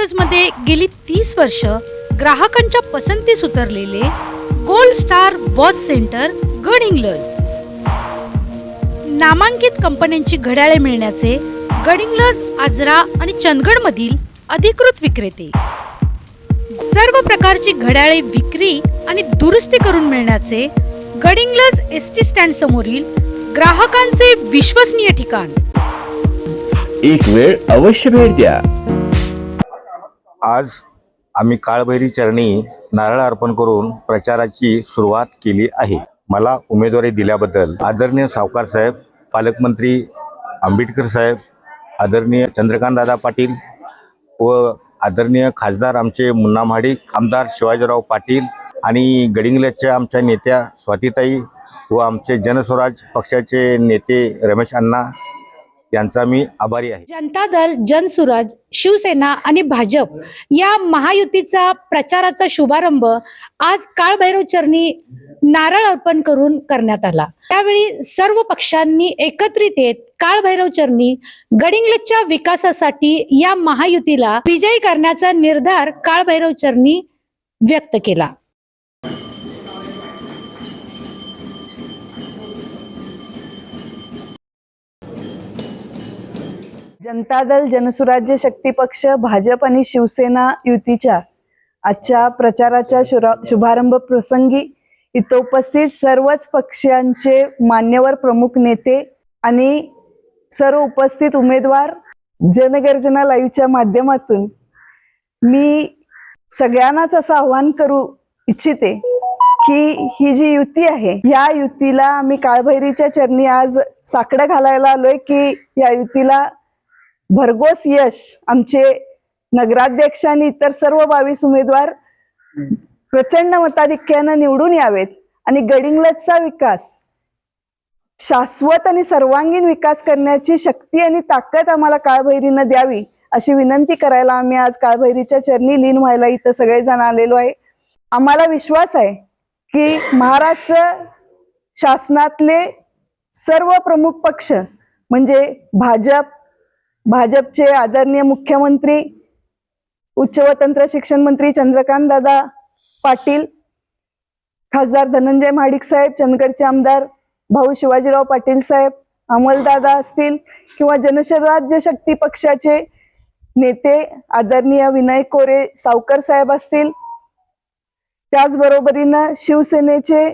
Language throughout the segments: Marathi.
मध्ये गेली तीस वर्ष ग्राहकांच्या पसंतीस उतरलेले gold star watch centre Gadhinglaj नामांकित कंपन्यांची घड्याळे मिळण्याचे गडिंग्लज आजरा आणि चंदगडमधील अधिकृत विक्रेते. सर्व प्रकारची घड्याळे विक्री आणि दुरुस्ती करून मिळण्याचे गडिंग्लज एस टी स्टँड समोरील ग्राहकांचे विश्वसनीय ठिकाण. एक वेळ अवश्य भेट द्या. आज आम्ही काळभैरी चरणी नारळ अर्पण करून प्रचाराची सुरुवात केली आहे. मला उमेदवारी दिल्याबद्दल आदरणीय सावकार साहेब पालकमंत्री आंबेडकर साहेब आदरणीय चंद्रकांतदादा पाटील व आदरणीय खासदार आमचे मुन्ना महाडिक आमदार शिवाजीराव पाटील आणि गडिंगलजच्या आमच्या नेत्या स्वातीताई व आमचे जनस्वराज पक्षाचे नेते रमेश अण्णा यांचा मी आभारी आहे. जनता दल जनसुराज शिवसेना आणि भाजप या महायुतीचा प्रचाराचा शुभारंभ आज काळभैरव चरणी नारळ अर्पण करून करण्यात आला. त्यावेळी सर्व पक्षांनी एकत्रित येत काळभैरव चरणी गडिंग्लजच्या विकासासाठी या महायुतीला विजयी करण्याचा निर्धार काळभैरव चरणी व्यक्त केला. जनता दल जनसुराज्य शक्ती पक्ष भाजप आणि शिवसेना युतीच्या आजच्या प्रचाराच्या शुरा शुभारंभ प्रसंगी इथं उपस्थित सर्वच पक्षांचे मान्यवर प्रमुख नेते आणि सर्व उपस्थित उमेदवार जनगर्जना लाईव्हच्या माध्यमातून मी सगळ्यांनाच असं आव्हान करू इच्छिते की ही जी युती आहे या युतीला आम्ही काळभैरीच्या चरणी आज साकडं घालायला आलोय की या युतीला भरघोस यश आमचे नगराध्यक्ष आणि इतर सर्व बावीस उमेदवार प्रचंड मताधिक्यानं निवडून यावेत आणि गडिंग्लजचा विकास शाश्वत आणि सर्वांगीण विकास करण्याची शक्ती आणि ताकद आम्हाला काळभैरीनं द्यावी अशी विनंती करायला आम्ही आज काळभैरीच्या चरणी लीन व्हायला इथं सगळेजण आलेलो आहे. आम्हाला विश्वास आहे की महाराष्ट्र शासनातले सर्व प्रमुख पक्ष म्हणजे भाजप भाजपचे आदरणीय मुख्यमंत्री उच्च व तंत्र शिक्षण मंत्री चंद्रकांत दादा पाटील खासदार धनंजय महाडिक साहेब चंदगडचे आमदार भाऊ शिवाजीराव पाटील साहेब अमलदादा असतील किंवा जनशराज्य शक्ती पक्षाचे नेते आदरणीय विनय कोरे सावकर साहेब असतील. त्याचबरोबरीनं शिवसेनेचे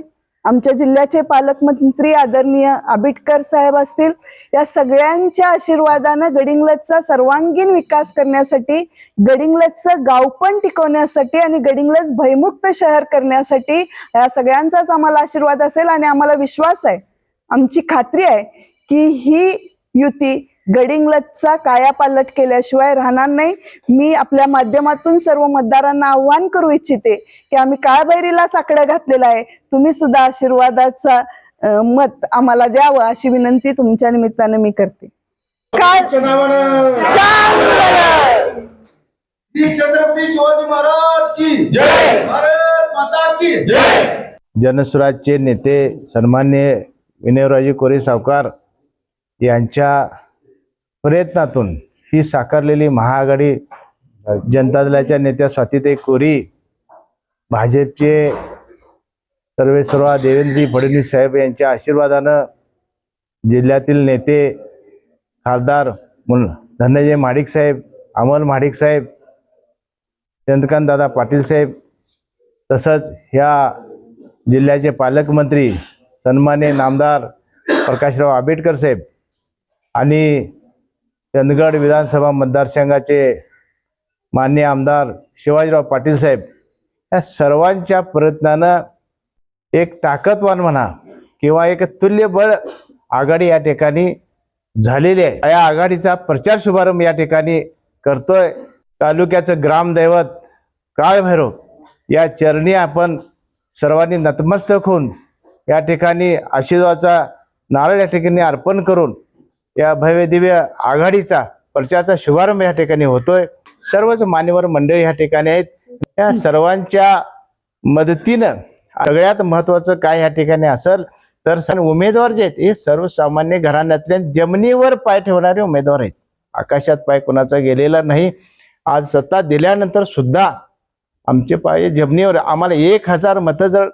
आमच्या जिल्ह्याचे पालकमंत्री आदरणीय आबिटकर साहेब असतील. या सगळ्यांच्या आशीर्वादानं गडिंग्लजचा सर्वांगीण विकास करण्यासाठी गडिंग्लजचं गाव पण टिकवण्यासाठी आणि गडिंग्लज भयमुक्त शहर करण्यासाठी या सगळ्यांचाच आम्हाला आशीर्वाद असेल आणि आम्हाला विश्वास आहे. आमची खात्री आहे की ही युती गडिंग्लजचा कायापालट केल्याशिवाय राहणार नाही. मी आपल्या माध्यमातून सर्व मतदारांना आव्हान करू इच्छिते की आम्ही काळभैरीला साकडं घातलेला आहे. तुम्ही सुद्धा आशीर्वादाचा मत आम्हाला द्यावं अशी विनंती तुमच्या निमित्तानं मी करते. श्री छत्रपती शिवाजी महाराज की जय भारत माता की जय जनस्वराजचे नेते सन्मान्य विनयराजे कोरे सावकार यांच्या प्रयत्नातून ही साकारलेली महाआघाडी जनता दलाच्या नेत्या स्वातीताई कोरी भाजपचे सर्वेसर्वा देवेंद्रजी फडणवीस साहेब यांच्या आशीर्वादानं जिल्ह्यातील नेते खासदार म्हणून धनंजय महाडिक साहेब अमल महाडिक साहेब चंद्रकांत दादा पाटील साहेब तसंच ह्या जिल्ह्याचे पालकमंत्री सन्माने नामदार प्रकाशराव आंबेडकर साहेब आणि चंदगड विधानसभा मतदारसंघाचे मान्य आमदार शिवाजीराव पाटील साहेब या सर्वांच्या प्रयत्नानं एक ताकदवान म्हणा किंवा एक तुल्यबळ आघाडी या ठिकाणी झालेली आहे. या आघाडीचा प्रचार शुभारंभ या ठिकाणी करतोय. तालुक्याचं ग्रामदैवत काळभैरव या चरणी आपण सर्वांनी नतमस्तक होऊन या ठिकाणी आशीर्वादाचा नारळ या ठिकाणी अर्पण करून या भव्य दिव्य आघाडीचा प्रचाराचा शुभारंभ या ठिकाणी होतोय. सर्वच मान्यवर मंडळी या ठिकाणी आहेत. या सर्वांच्या मदतीनं सगळ्यात महत्वाचं काय या ठिकाणी असेल तर सण उमेदवार जे आहेत हे सर्वसामान्य घराण्यातल्या जमिनीवर पाय ठेवणारे उमेदवार आहेत. आकाशात पाय कोणाचा गेलेला नाही. आज सत्ता दिल्यानंतर सुद्धा आमचे पाय जमिनीवर आम्हाला एक हजार मतं जर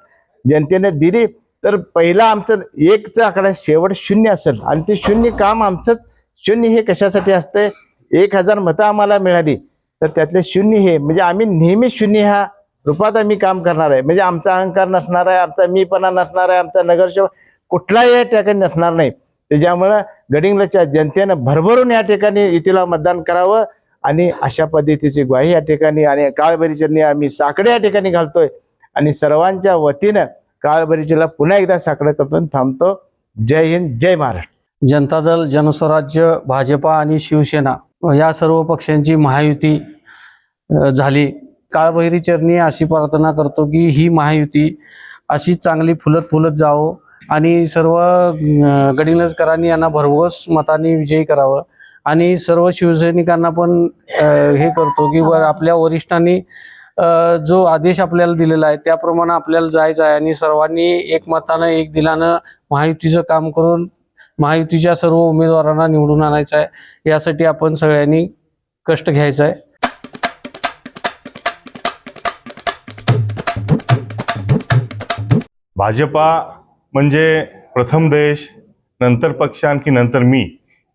जनतेने दिली तर पहिला आमचं एकचा आकडा शेवट शून्य असेल. आणि ते शून्य काम आमचंच शून्य हे कशासाठी असतंय? एक हजार मतं आम्हाला मिळाली तर त्यातले शून्य हे म्हणजे आम्ही नेहमी शून्य हा रूपात आम्ही काम करणार आहे. म्हणजे आमचा अहंकार नसणार आहे आमचा मीपणा नसणार आहे आमचा नगरसेवक कुठलाही या ठिकाणी नसणार नाही. त्याच्यामुळं गडिंगलच्या जनतेनं भरभरून या ठिकाणी युतीला मतदान करावं आणि अशा पद्धतीची ग्वाही या ठिकाणी आणि काळभरीचरणी आम्ही साकडे या ठिकाणी घालतोय. आणि सर्वांच्या वतीनं काळभरीचीला पुन्हा एकदा साकडं करून थांबतो. जय हिंद जय महाराष्ट्र. जनता दल जनस्वराज्य भाजपा आणि शिवसेना या सर्व पक्षांची महायुती झाली. काळभैरी चरणी अशी प्रार्थना करतो की ही महायुती अशी चांगली फुलत फुलत जावो आणि सर्व अ, यांना भरघोस मताने विजयी करावं. आणि सर्व शिवसैनिकांना पण हे करतो की वर आपल्या वरिष्ठांनी जो आदेश आपल्याला दिलेला आहे त्याप्रमाणे आपल्याला जायचं आहे आणि सर्वांनी एकमतानं एक दिलानं महायुतीचं काम करून महायुतीच्या सर्व उमेदवारांना निवडून आणायचं आहे. यासाठी आपण सगळ्यांनी कष्ट घ्यायचं आहे. भाजपा म्हणजे प्रथम देश नंतर पक्ष आणखी नंतर मी.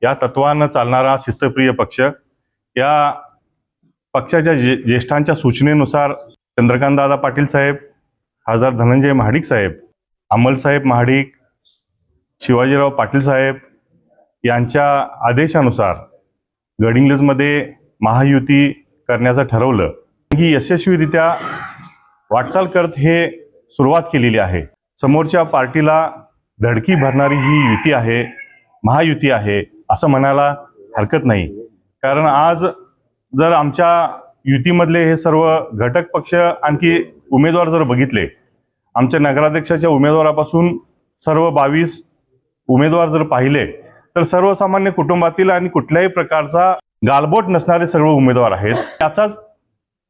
या तत्वानं चालणारा शिस्तप्रिय पक्ष. या पक्षाच्या जे ज्येष्ठांच्या सूचनेनुसार चंद्रकांतदादा पाटील साहेब खासदार धनंजय महाडिक साहेब अमलसाहेब महाडिक शिवाजीराव पाटील साहेब यांच्या आदेशानुसार गडिंग्लजमध्ये महायुती करण्याचं ठरवलं. ही यशस्वीरित्या वाटचाल करत हे सुरुवात केलेली आहे. समोरच्या पार्टीला धडकी भरणारी ही युती आहे महायुती आहे असं म्हणायला हरकत नाही. कारण आज जर आमच्या युतीमधले हे सर्व घटक पक्ष आणखी उमेदवार जर बघितले आमच्या नगराध्यक्षाच्या उमेदवारापासून सर्व बावीस उमेदवार जर पाहिले तर सर्वसामान्य कुटुंबातील आणि कुठल्याही प्रकारचा गालबोट नसणारे सर्व उमेदवार आहेत. त्याचाच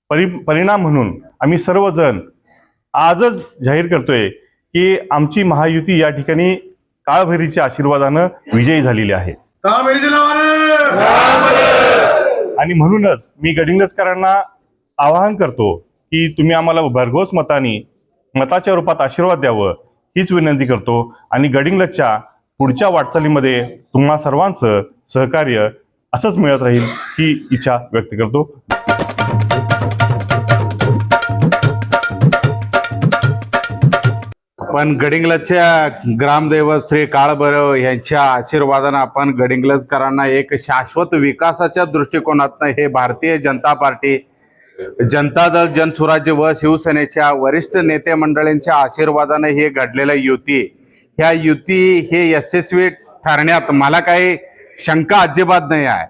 परि परिणाम म्हणून आम्ही सर्वजण आजच जाहीर करतोय की आमची महायुती या ठिकाणी काळभैरीच्या आशीर्वादानं विजयी झालेली आहे. आणि म्हणूनच मी गडिंगजकरांना आवाहन करतो की तुम्ही आम्हाला भरघोस मतानी मताच्या रूपात आशीर्वाद द्यावं हीच विनंती करतो. आणि गडिंगलजच्या पुढच्या वाटचालीमध्ये तुम्हा सर्वांचं सहकार्य असंच मिळत राहील ही इच्छा व्यक्त करतो. पण गडिंग्लजच्या ग्रामदैवत श्री काळभैरव यांच्या आशीर्वादानं आपण गडिंग्लजकरांना एक शाश्वत विकासाच्या दृष्टिकोनातनं हे भारतीय जनता पार्टी जनता दल जनसुराज्य व शिवसेनेच्या वरिष्ठ नेते मंडळींच्या आशीर्वादाने हे घडलेलं युती. ह्या युती हे यशस्वी ठरण्यात मला काही शंका अजिबात नाही आहे.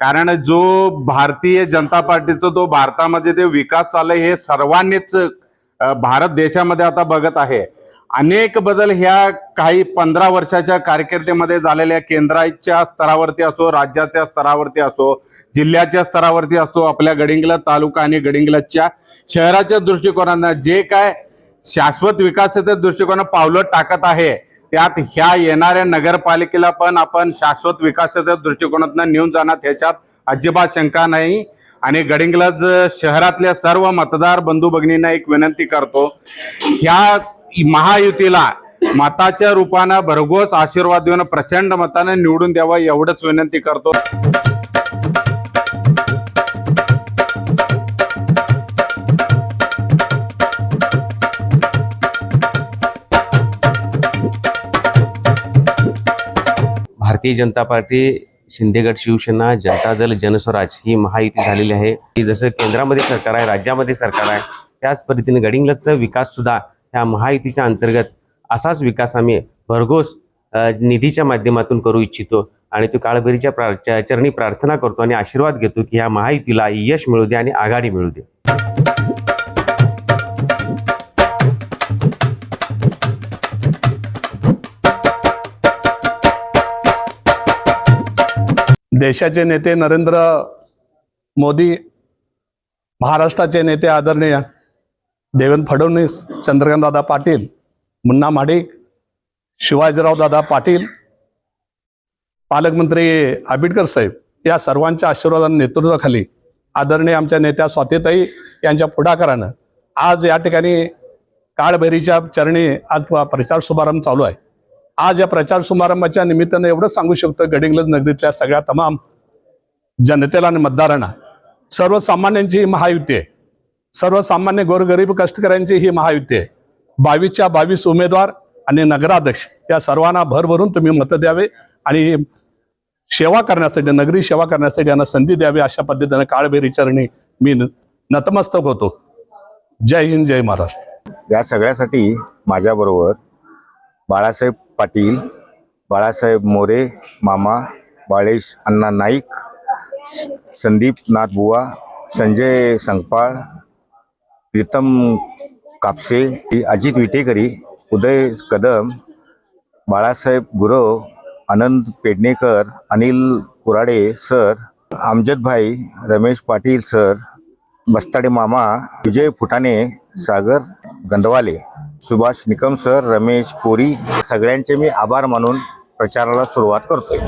कारण जो भारतीय जनता पार्टीचा जो भारतामध्ये जे विकास चाललाय हे सर्वांनीच भारत देशामध्ये आता बघत आहे. अनेक बदल ह्या काही पंधरा वर्षाच्या कारकिर्दीमध्ये झालेल्या केंद्राच्या स्तरावरती असो राज्याच्या स्तरावरती असो जिल्ह्याच्या स्तरावरती असो आपल्या गडिंग्लज तालुका आणि गडिंग्लजच्या शहराच्या दृष्टिकोनानं जे काय शाश्वत विकासाच्या दृष्टिकोनात पावलं टाकत आहे त्यात ह्या येणाऱ्या नगरपालिकेला पण आपण शाश्वत विकासाच्या दृष्टिकोनातून नेऊन जाणार ह्याच्यात अजिबात शंका नाही. आणि गडिंग्लज शहरातल्या सर्व मतदार बंधू भगिनींना एक विनंती करतो ह्या महायुतीला मताच्या रूपानं भरघोस आशीर्वाद देऊन प्रचंड मतानं निवडून द्यावं एवढंच विनंती करतो. भारतीय जनता पार्टी शिंदेगड शिवसेना जनता दल जनस्वराज ही महायुती झालेली आहे. की जसं केंद्रामध्ये सरकार आहे राज्यामध्ये सरकार आहे त्याच पद्धतीने गडिंगलचा विकास सुद्धा ह्या महायुतीच्या अंतर्गत असाच विकास आम्ही भरघोस निधीच्या माध्यमातून करू इच्छितो आणि तो काळभैरीच्या प्रा चरणी प्रार्थना करतो आणि आशीर्वाद घेतो की ह्या महायुतीला यश मिळू दे आणि आघाडी मिळू दे. देशाचे नेते नरेंद्र मोदी महाराष्ट्राचे नेते आदरणीय देवेंद्र फडणवीस चंद्रकांतदादा पाटील मुन्ना माडिक शिवाजीराव दादा पाटील पालकमंत्री आंबेडकर साहेब या सर्वांच्या आशीर्वादाने नेतृत्वाखाली आदरणीय आमच्या नेत्या स्वातीताई यांच्या पुढाकारानं आज या ठिकाणी काळभैरीच्या चरणी आज प्रचार शुभारंभ चालू आहे. आज या प्रचार समारंभाच्या निमित्तानं एवढंच सांगू शकतो गडिंग्लज नगरीतल्या सगळ्या तमाम जनतेला आणि मतदारांना सर्वसामान्यांची ही महायुती आहे. सर्वसामान्य गोरगरीब कष्टकऱ्यांची ही महायुती आहे. बावीसच्या बावीस उमेदवार आणि नगराध्यक्ष या सर्वांना भरभरून तुम्ही मतं द्यावे आणि सेवा करण्यासाठी नगरी सेवा करण्यासाठी यांना संधी द्यावी अशा पद्धतीने काळभेरी चरणी मी न- नतमस्तक होतो. जय हिंद जय महाराष्ट्र. या सगळ्यासाठी माझ्याबरोबर बाळासाहेब पाटील बाळासाहेब मोरे मामा बाळेश अण्णा नाईक संदीप नाथबुवा संजय संगपाळ प्रीतम कापसे अजित विटेकरी उदय कदम बाळासाहेब गुरव आनंद पेडणेकर अनिल कुराडे सर आमजदभाई रमेश पाटील सर बस्ताडे मामा विजय फुटाणे सागर गंधवाले सुभाष निकम सर रमेश कोरी सगळ्यांचे मी आभार मानून प्रचाराला सुरुवात करतोय.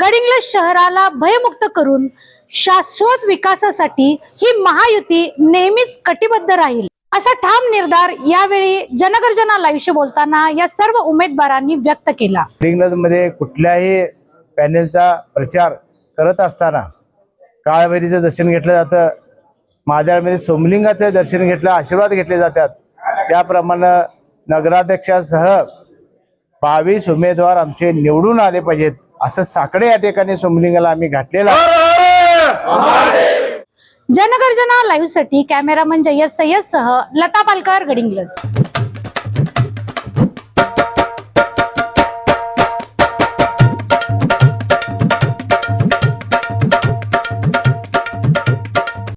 गडिंग्लज शहराला भयमुक्त करून शाश्वत विकासासाठी ही महायुती नेहमीच कटिबद्ध राहील. असा ठाम निर्धार यावेळी जनगर्जना लाईव्हशी बोलताना या सर्व उमेदवारांनी व्यक्त केला. मध्ये कुठल्याही पॅनेलचा प्रचार करत असताना काळभैरीचं दर्शन घेतलं जातं माद्याळमध्ये सोमलिंगाचं दर्शन घेतलं आशीर्वाद घेतले जातात त्याप्रमाणे नगराध्यक्षासह बावीस उमेदवार आमचे निवडून आले पाहिजेत. असं साकडे या ठिकाणी सोमलिंगाला आम्ही घातलेला जनगर्जना लाईव्हसाठी कॅमेरामन जय्यद सय्यद सह लता पालकर गडिंग्लज.